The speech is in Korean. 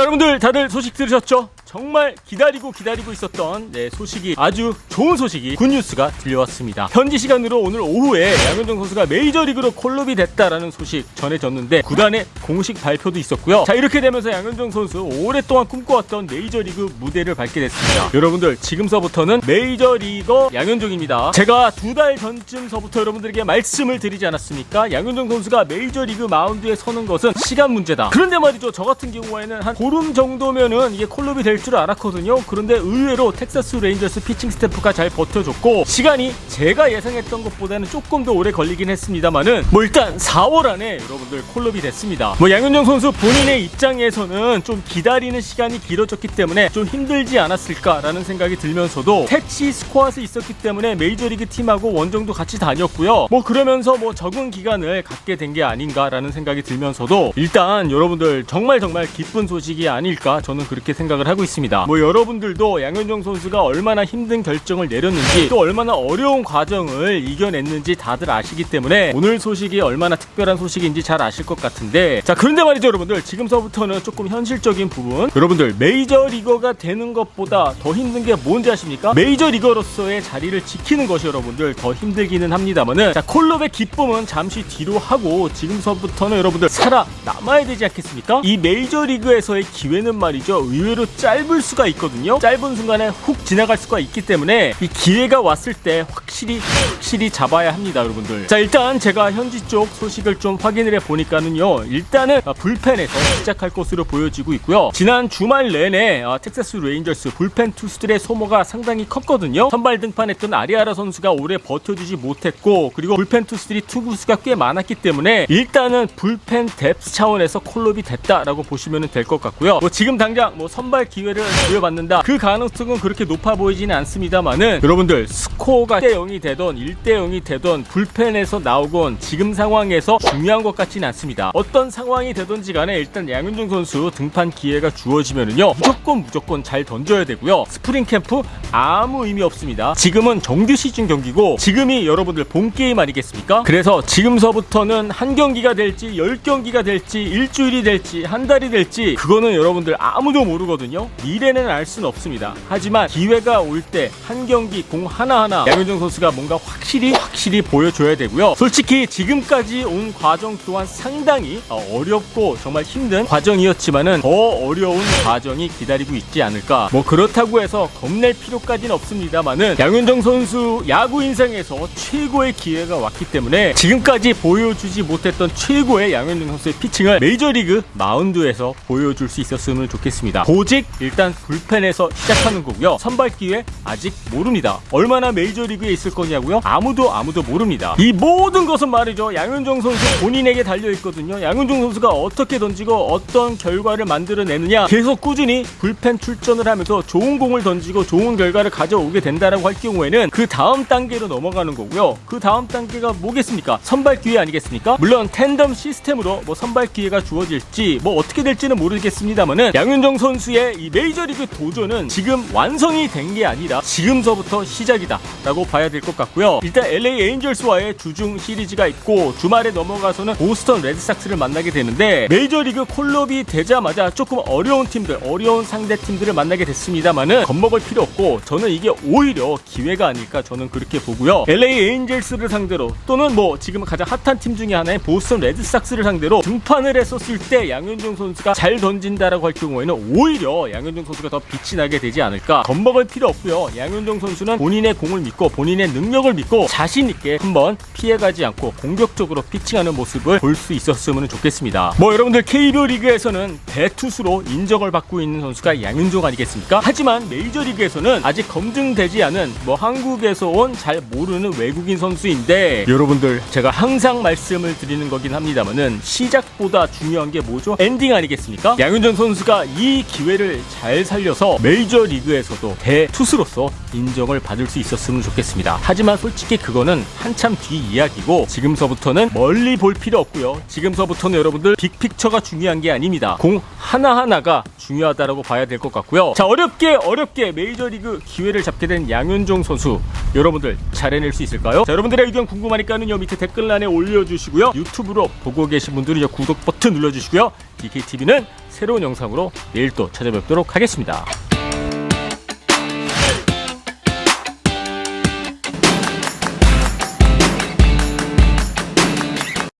자 여러분들 다들 소식 들으셨죠? 정말 기다리고 기다리고 있었던 네, 소식이 아주 좋은 소식이 굿뉴스가 들려왔습니다. 현지 시간으로 오늘 오후에 양현종 선수가 메이저리그로 콜롭이 됐다라는 소식 전해졌는데 구단의 공식 발표도 있었고요. 자 이렇게 되면서 양현종 선수 오랫동안 꿈꿔왔던 메이저리그 무대를 밟게 됐습니다. 여러분들 지금서부터는 메이저리거 양현종입니다. 제가 두 달 전쯤서부터 여러분들에게 말씀을 드리지 않았습니까? 양현종 선수가 메이저리그 마운드에 서는 것은 시간 문제다. 그런데 말이죠. 저 같은 경우에는 한 보름 정도면은 이게 콜롭이 될줄 알았거든요. 그런데 의외로 텍사스 레인저스 피칭 스태프가 잘 버텨줬고 시간이 제가 예상했던 것보다는 조금 더 오래 걸리긴 했습니다만은 뭐 일단 4월 안에 여러분들 콜롭이 됐습니다. 뭐 양현종 선수 본인의 입장에서는 좀 기다리는 시간이 길어졌기 때문에 좀 힘들지 않았을까라는 생각이 들면서도 택시 스쿼트이 있었기 때문에 메이저리그 팀하고 원정도 같이 다녔고요. 뭐 그러면서 뭐 적응 기간을 갖게 된 게 아닌가라는 생각이 들면서도 일단 여러분들 정말 정말 기쁜 소식이 아닐까 저는 그렇게 생각을 하고 있습니다. 뭐 여러분들도 양현종 선수가 얼마나 힘든 결정을 내렸는지 또 얼마나 어려운 과정을 이겨냈는지 다들 아시기 때문에 오늘 소식이 얼마나 특별한 소식인지 잘 아실 것 같은데 자 그런데 말이죠 여러분들 지금서부터는 조금 현실적인 부분 여러분들 메이저 리거가 되는 것보다 더 힘든 게 뭔지 아십니까? 메이저 리거로서의 자리를 지키는 것이 여러분들 더 힘들기는 합니다만은 자 콜롭의 기쁨은 잠시 뒤로 하고 지금서부터는 여러분들 살아 남아야 되지 않겠습니까? 이 메이저 리그에서의 기회는 말이죠 의외로 짧을 수가 있거든요. 짧은 순간에 훅 지나갈 수가 있기 때문에 이 기회가 왔을 때 확실히 확실히 잡아야 합니다 여러분들. 자 일단 제가 현지 쪽 소식을 좀 확인을 해 보니까는요 일단은 아, 불펜에서 시작할 것으로 보여지고 있고요. 지난 주말 내내 아, 텍사스 레인저스 불펜 투수들의 소모가 상당히 컸거든요. 선발 등판했던 아리아라 선수가 오래 버텨주지 못했고 그리고 불펜 투수들이 투구수가 꽤 많았기 때문에 일단은 불펜 뎁스 차원에서 콜롭이 됐다라고 보시면 될 것 같고요. 뭐 지금 당장 뭐 선발 기회 를 부여받는다 그 가능성은 그렇게 높아 보이지는 않습니다만은 여러분들 스코어가 1대 0이 되던 1대 0이 되던 불펜에서 나오건 지금 상황에서 중요한 것 같지는 않습니다. 어떤 상황이 되던지 간에 일단 양윤종 선수 등판 기회가 주어지면은요 무조건 무조건 잘 던져야 되고요. 스프링 캠프 아무 의미 없습니다. 지금은 정규 시즌 경기고 지금이 여러분들 본 게임 아니겠습니까? 그래서 지금서부터는 한 경기가 될지 열 경기가 될지 일주일이 될지 한 달이 될지 그거는 여러분들 아무도 모르거든요 미래는 알 수는 없습니다. 하지만 기회가 올 때 한 경기 공 하나하나 양현종 선수가 뭔가 확실히 확실히 보여줘야 되고요. 솔직히 지금까지 온 과정 또한 상당히 어, 어렵고 정말 힘든 과정이었지만은 더 어려운 과정이 기다리고 있지 않을까. 뭐 그렇다고 해서 겁낼 필요까지는 없습니다만은 양현종 선수 야구 인생에서 최고의 기회가 왔기 때문에 지금까지 보여주지 못했던 최고의 양현종 선수의 피칭을 메이저리그 마운드에서 보여줄 수 있었으면 좋겠습니다. 보직 일단 불펜에서 시작하는 거고요. 선발 기회 아직 모릅니다. 얼마나 메이저리그에 있을 거냐고요? 아무도 아무도 모릅니다. 이 모든 것은 말이죠. 양현종 선수 본인에게 달려 있거든요. 양현종 선수가 어떻게 던지고 어떤 결과를 만들어내느냐 계속 꾸준히 불펜 출전을 하면서 좋은 공을 던지고 좋은 결과를 가져오게 된다라고 할 경우에는 그 다음 단계로 넘어가는 거고요. 그 다음 단계가 뭐겠습니까? 선발 기회 아니겠습니까? 물론 텐덤 시스템으로 뭐 선발 기회가 주어질지 뭐 어떻게 될지는 모르겠습니다만은 양현종 선수의 이 메이저리그 도전은 지금 완성이 된 게 아니라 지금서부터 시작이다라고 봐야 될 것 같고요. 일단 LA 에인절스와의 주중 시리즈가 있고 주말에 넘어가서는 보스턴 레드삭스를 만나게 되는데 메이저리그 콜롭이 되자마자 조금 어려운 팀들, 어려운 상대 팀들을 만나게 됐습니다만은 겁먹을 필요 없고 저는 이게 오히려 기회가 아닐까 저는 그렇게 보고요. LA 에인절스를 상대로 또는 뭐 지금 가장 핫한 팀 중에 하나인 보스턴 레드삭스를 상대로 등판을 했었을 때 양현종 선수가 잘 던진다라고 할 경우에는 오히려 양 현종 선수가 더 빛이 나게 되지 않을까. 겁먹을 필요 없고요. 양현종 선수는 본인의 공을 믿고 본인의 능력을 믿고 자신 있게 한번 피해가지 않고 공격적으로 피칭하는 모습을 볼 수 있었으면 좋겠습니다. 뭐 여러분들 KBO 리그에서는 대투수로 인정을 받고 있는 선수가 양현종 아니겠습니까? 하지만 메이저리그에서는 아직 검증되지 않은 뭐 한국에서 온 잘 모르는 외국인 선수인데 여러분들 제가 항상 말씀을 드리는 거긴 합니다만은 시작보다 중요한 게 뭐죠? 엔딩 아니겠습니까? 양현종 선수가 이 기회를 잘 살려서 메이저 리그에서도 대투수로서 인정을 받을 수 있었으면 좋겠습니다. 하지만 솔직히 그거는 한참 뒤 이야기고 지금서부터는 멀리 볼 필요 없고요. 지금서부터는 여러분들 빅픽처가 중요한 게 아닙니다. 공 하나하나가 중요하다라고 봐야 될 것 같고요. 자, 어렵게 어렵게 메이저 리그 기회를 잡게 된 양현종 선수 여러분들 잘 해낼 수 있을까요? 자, 여러분들의 의견 궁금하니까는요 밑에 댓글란에 올려 주시고요. 유튜브로 보고 계신 분들은 요 구독 버튼 눌러 주시고요. DKTV는 새로운 영상으로 내일 또 찾아뵙도록 하겠습니다.